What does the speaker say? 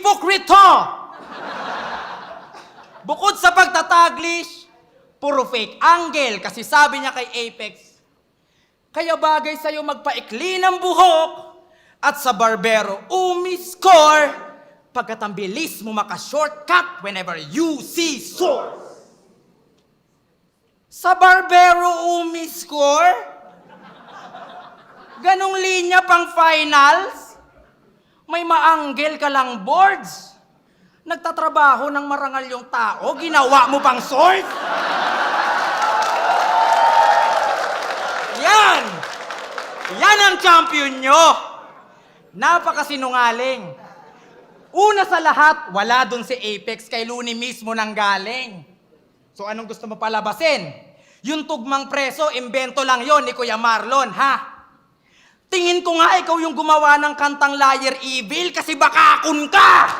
Hipokrito! Bukod sa pagtataglish, puro fake angle kasi sabi niya kay Apex, kaya bagay sa'yo magpaikli ng buhok at sa barbero umi-score pagkat ang bilis mo maka-shortcut whenever you see source. Sa barbero umi-score? Ganong linya pang finals? May maanggel ka lang boards? Nagtatrabaho ng marangal yung tao, ginawa mo pang source? Yan! Yan ang champion nyo! Napakasinungaling. Una sa lahat, wala dun si Apex kay Looney mismo nang galing. So anong gusto mo palabasin? Yung tugmang preso, imbento lang yon ni Kuya Marlon, ha? Tingin ko nga ikaw yung gumawa ng kantang Liar Evil kasi bakakon ka!